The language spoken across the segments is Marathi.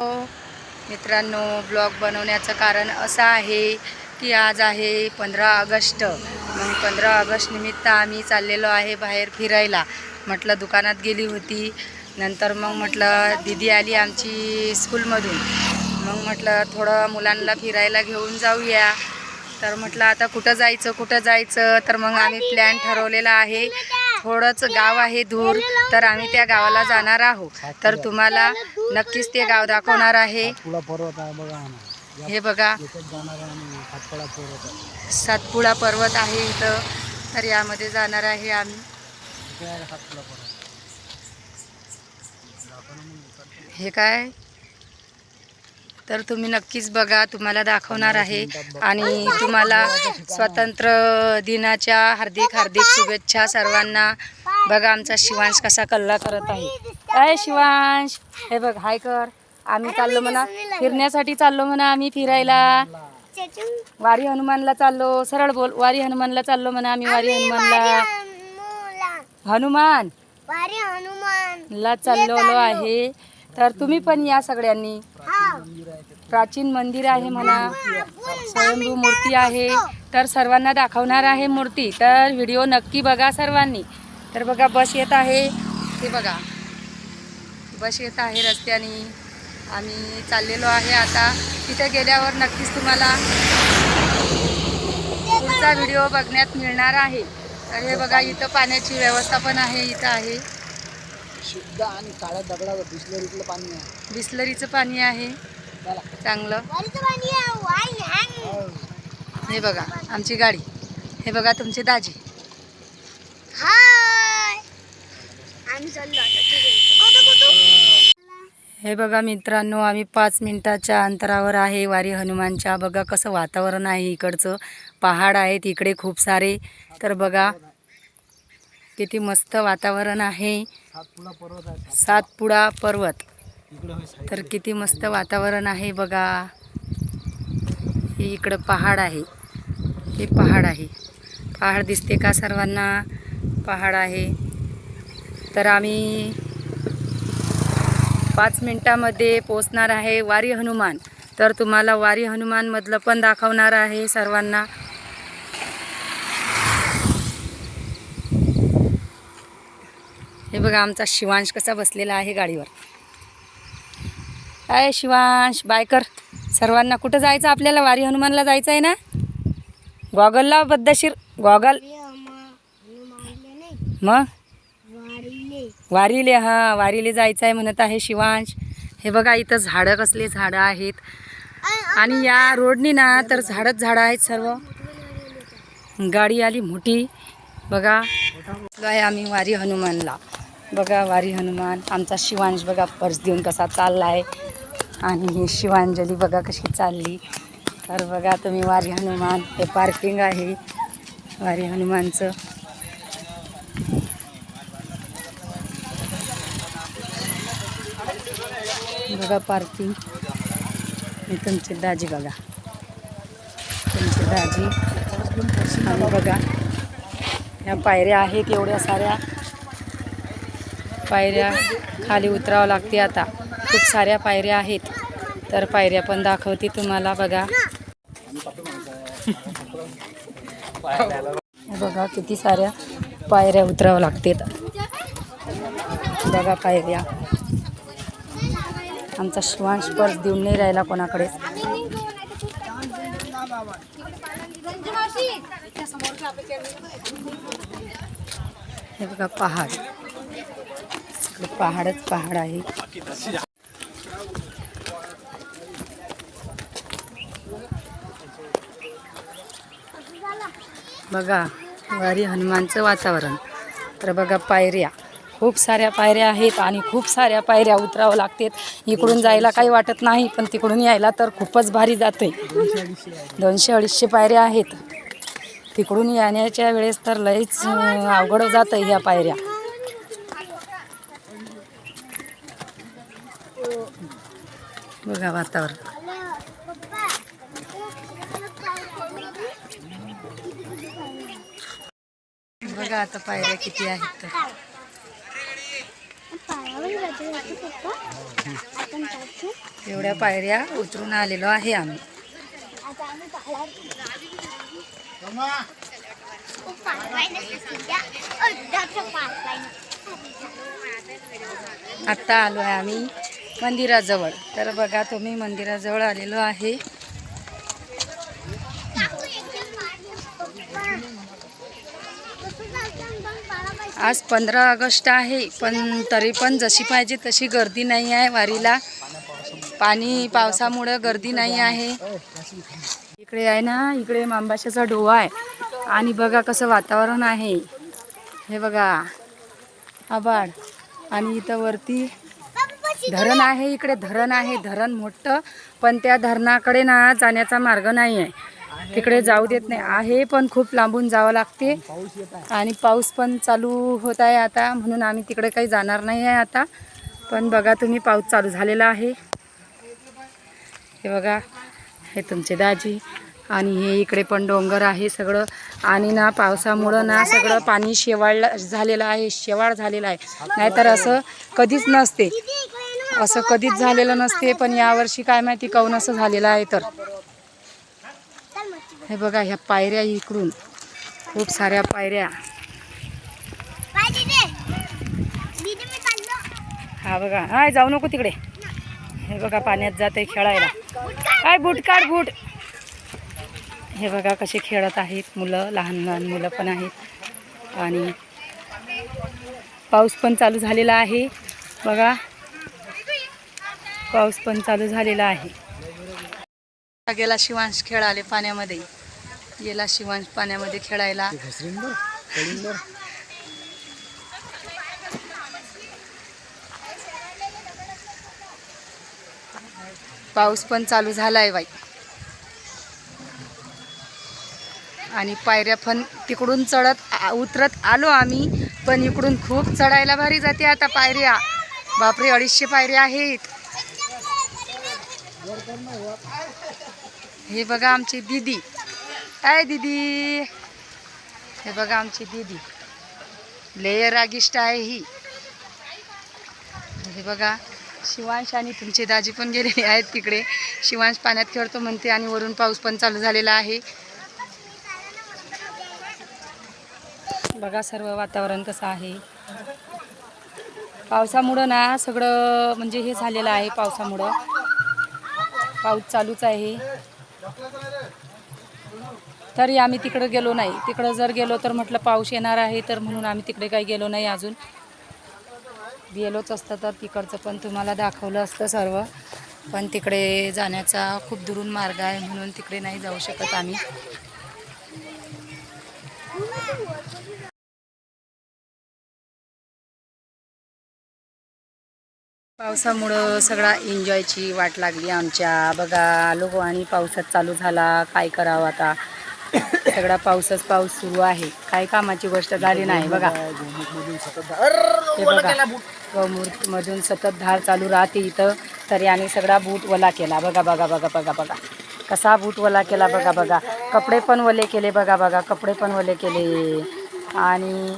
हो, मित्रांनो ब्लॉग बनवण्याचं कारण असं आहे की आज आहे पंधरा ऑगस्ट. मग पंधरा ऑगस्ट निमित्त आम्ही चाललेलो आहे बाहेर फिरायला. म्हटलं दुकानात गेली होती. नंतर मग म्हटलं दिदी आली आमची स्कूलमधून. मग म्हटलं थोडं मुलांना फिरायला घेऊन जाऊया. तर म्हटलं आता कुठं जायचं कुठं जायचं? तर मग आम्ही प्लॅन ठरवलेला आहे थोडंच गाव आहे दूर तर आम्ही त्या गावाला जाणार आहोत. तर तुम्हाला नक्कीच ते गाव दाखवणार आहे. हे बघा. सातपुडा पर्वत आहे. इथं. तर यामध्ये जाणार आहे आम्ही. हे काय? तर तुम्ही नक्कीच बघा तुम्हाला दाखवणार आहे. आणि तुम्हाला स्वातंत्र्य दिनाच्या हार्दिक हार्दिक शुभेच्छा सर्वांना. बघा आमचा शिवांश कसा कल्ला करत आहे. काय शिवांश हे बघ हाय कर. आम्ही चाललो म्हणा फिरण्यासाठी चाललो म्हणा आम्ही फिरायला. वारी हनुमानला चाललो. सरळ बोल वारी हनुमानला चाललो म्हणा आम्ही वारी हनुमानला. हनुमान. ला चाललेलो आहे. तर तुम्ही पण या सगळ्यांनी. प्राचीन मंदिर आहे म्हणा स्वयंभू मूर्ती आहे तर सर्वांना दाखवणार आहे मूर्ती. तर व्हिडिओ नक्की बघा सर्वांनी. तर बघा बस येत आहे. ते बघा. बस येत आहे रस्त्याने. आम्ही चाललेलो आहे आता. तिथे गेल्यावर नक्कीच तुम्हाला पुढचा व्हिडिओ बघण्यात मिळणार आहे. तर हे बघा इथं पाण्याची व्यवस्था पण आहे इथं आहे. शुद्ध आणि काळ्या दगडावर बिस्लरीतलं पाणी आहे. बिस्लरीचं पाणी आहे. चला. चांगलं. वारीचं पाणी आहे, वाई हँग. हे बघा आमची गाडी. हे बघा तुमचे दाजी? हे बघा मित्रांनो आम्ही पाच मिनिटाच्या अंतरावर आहे. वारी हनुमानच्या. बघा कसं वातावरण आहे इकडचं. पहाड आहेत इकडे खूप सारे. तर बघा किती मस्त वातावरण आहे. सातपुडा पर्वत तर किती मस्त वातावरण आहे बघा. हे इकडं पहाड आहे. हे पहाड आहे. पहाड दिसते का सर्वांना? पहाड आहे. तर आम्ही पाच मिनटामध्ये पोचणार आहे वारी हनुमान. तर तुम्हाला वारी हनुमानमधलं पण दाखवणार आहे सर्वांना. हे बघा आमचा शिवांश कसा बसलेला आहे गाडीवर. काय शिवांश बायकर सर्वांना कुठं जायचं? आपल्याला वारी हनुमानला जायचं आहे ना गॉगलला बद्दशीर. गॉगल मग? वारीले. वारीले हां वारीले जायचं आहे म्हणत आहे शिवांश. हे बघा इथं झाडं कसले झाडं आहेत. आणि या रोडनी ना तर झाडच झाडं आहेत सर्व. गाडी आली मोठी. बघा. आम्ही वारी हनुमानला. बघा वारी हनुमान. आमचा शिवांश बघा पर्स देऊन कसा चालला आहे आणि ही शिवांजली बघा कशी चालली. तर बघा तुम्ही वारी हनुमान. हे पार्किंग आहे. वारी हनुमानचं. बघा पार्किंग तुमचे दाजी बघा. तुमचे दाजी. आणि बघा ह्या पायऱ्या आहेत एवढ्या साऱ्या. पायऱ्या खाली उतरावं लागते आता. खूप साऱ्या पायऱ्या आहेत. तर पायऱ्या पण दाखवते तुम्हाला बघा. हे बघा किती साऱ्या पायऱ्या उतरावं लागतात बघा पायऱ्या. आमचा श्वास पर्स देऊन नाही राहिला कोणाकडेच हे बघा पहाड. इकडे पहाडच पहाड आहे. बघा वारी हनुमानचं वातावरण. तर बघा पायऱ्या. खूप साऱ्या पायऱ्या आहेत आणि खूप साऱ्या पायऱ्या उतरावं लागतात. इकडून जायला काही वाटत नाही पण तिकडून यायला तर खूपच भारी जाते दोनशे अडीचशे पायऱ्या आहेत. तिकडून येण्याच्या वेळेस तर लईच अवघड जातं ह्या पायऱ्या. बघा वातावरण. बघा आता पायऱ्या किती आहेत. तर एवढ्या पायऱ्या उतरून आलेलो आहे आम्ही. आता आत्ता आलो आहे आम्ही. मंदिराजवळ. तर बघा तुम्ही मंदिराजवळ आलेलो आहे. आज पंधरा ऑगस्ट आहे पण तरी पण जशी पाहिजे तशी गर्दी नाही आहे वारीला. पाणी पावसामुळं गर्दी नाही आहे. इकडे आहे ना इकडे मांबाशाचा डोवा आहे. आणि बघा कसं वातावरण आहे. हे बघा. आबाड आणि इथं वरती धरण आहे इकडे धरण आहे धरण मोठं पण त्या धरणाकडे ना जाण्याचा मार्ग नाही आहे तिकडे जाऊ देत नाही. आहे पण खूप लांबून जावं लागते. आणि पाऊस पण चालू होत आहे आता म्हणून आम्ही तिकडे काही जाणार नाही आहे आता. पण बघा तुम्ही पाऊस चालू झालेला आहे. हे बघा हे तुमचे दाजी. आणि हे इकडे पण डोंगर आहे सगळं. आणि ना पावसामुळं ना सगळं पाणी शेवाळ झालेलं आहे शेवाळ झालेलं आहे. नाहीतर असं कधीच नसते. असं कधीच झालेलं नसते पण यावर्षी काय माहिती काऊन असं झालेलं आहे तर. हे बघा ह्या पायऱ्या इकडून. खूप साऱ्या पायऱ्या. हा बघा. हाय जाऊ नको तिकडे. हे बघा पाण्यात जाते खेळायला. काय बूट काढ बूट. हे बघा कसे खेळत आहेत मुलं लहान लहान मुलं पण आहेत. आणि पाऊस पण चालू झालेला आहे. बघा. पाऊस पण चालू झालेला आहे. गेला शिवांश खेळाले पाण्यामध्ये. गेला शिवांश पाण्यामध्ये खेळायला. पाऊस पण चालू झाला आहे बाई. आणि पायऱ्या पण तिकडून चढत उतरत आलो आम्ही पण इकडून खूप चढायला भारी जाते आता पायऱ्या. बापरे अडीचशे पायऱ्या आहेत. हे बघा आमची दीदी. काय दीदी? हे बघा आमची दीदी. लेयर रागिष्ट आहे ही. हे बघा. शिवांश आणि तुमचे दाजी पण गेलेले आहेत तिकडे. शिवांश पाण्यात खेळतो म्हणते आणि वरून पाऊस पण चालू झालेला आहे. बघा सर्व वातावरण कसं आहे. पावसामुळं ना सगळं म्हणजे हे झालेलं आहे पावसामुळं. पाऊस चालूच आहे. तरी आम्ही तिकडं गेलो नाही. तिकडं जर गेलो तर म्हटलं पाऊस येणार आहे तर म्हणून आम्ही तिकडे काही गेलो नाही अजून. गेलोच असतं तर तिकडचं पण तुम्हाला दाखवलं असतं सर्व. पण तिकडे जाण्याचा खूप दुरून मार्ग आहे म्हणून तिकडे नाही जाऊ शकत आम्ही. पावसामुळं सगळा एन्जॉयची वाट लागली आमच्या. बघा आलो आणि पावसात चालू झाला. काय करावं आता? सगळा पाऊसच पाऊस सुरू आहे. काय कामाची गोष्ट झाली नाही. बघा. हे बघा. गौमूर्त मधून सतत धार चालू राहते इथं. तरी आणि सगळा बूट वला केला. बघा बघा बघा बघा बघा. कसा बूट वला केला बघा बघा. कपडे पण वले केले बघा बघा. कपडे पण वले केले. आणि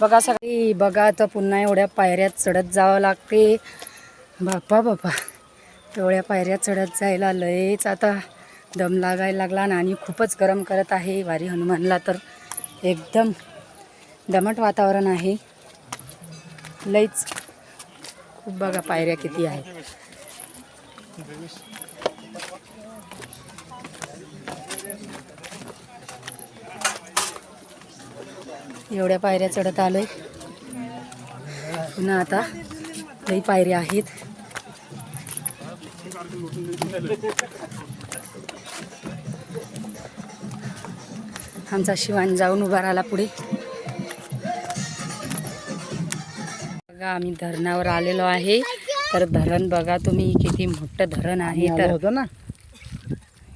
बघा सगळी बघा तर पुन्हा एवढ्या पायऱ्यात चढत जावं लागते. बापा बापा एवढ्या पायऱ्या चढत जायला लयच आता दम लागायला लागला ना आणि खूपच गरम करत आहे. वारी हनुमानला तर एकदम दमट वातावरण आहे. लईच खूप बघा पायऱ्या किती आहेत. एवढ्या पायऱ्या चढत आलोय. पुन्हा आता लई पायऱ्या आहेत. आमचा शिवान जाऊन उभा राहिला पुढे. बघा आम्ही धरणावर आलेलो आहे. तर धरण बघा तुम्ही किती मोठं धरण आहे. तर होतो ना.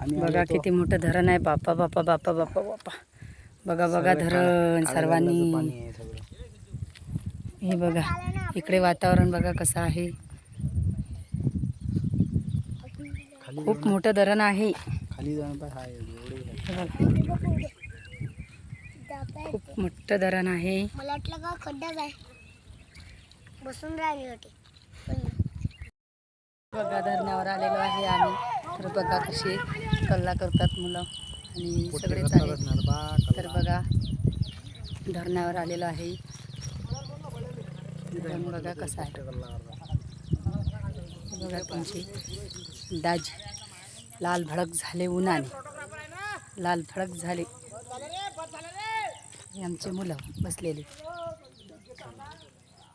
बघा. किती मोठं धरण आहे. बापा बापा बापा बापा बापा. बघा बघा धरण सर्वांनी. हे बघा. इकडे वातावरण बघा कसं आहे. खूप मोठं धरण आहे. हे खूप मोठं धरण आहे. मला वाटलं का खड्डाच आहे. बसून राहिली होती. पण बघा धरणावर आलेलो आहे आम्ही. तर बघा कसे कल्ला करतात मुलं. आणि सगळेच आहेत. तर बघा धरणावर आलेलो आहे. धरण बघा कसा आहे. बघा तुमची दाजी. लाल भडक झाले उन्हाने. लाल भडक झाले. आमचे मुलं बसलेले.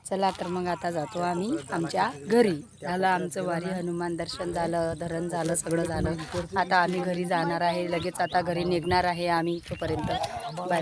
चला तर मग आता जातो आम्ही आमच्या घरी. झालं आमचं वारी हनुमान दर्शन झालं धरण झालं सगळं झालं. आता आम्ही घरी जाणार आहे. लगेच आता घरी निघणार आहे आम्ही तोपर्यंत बाय बाय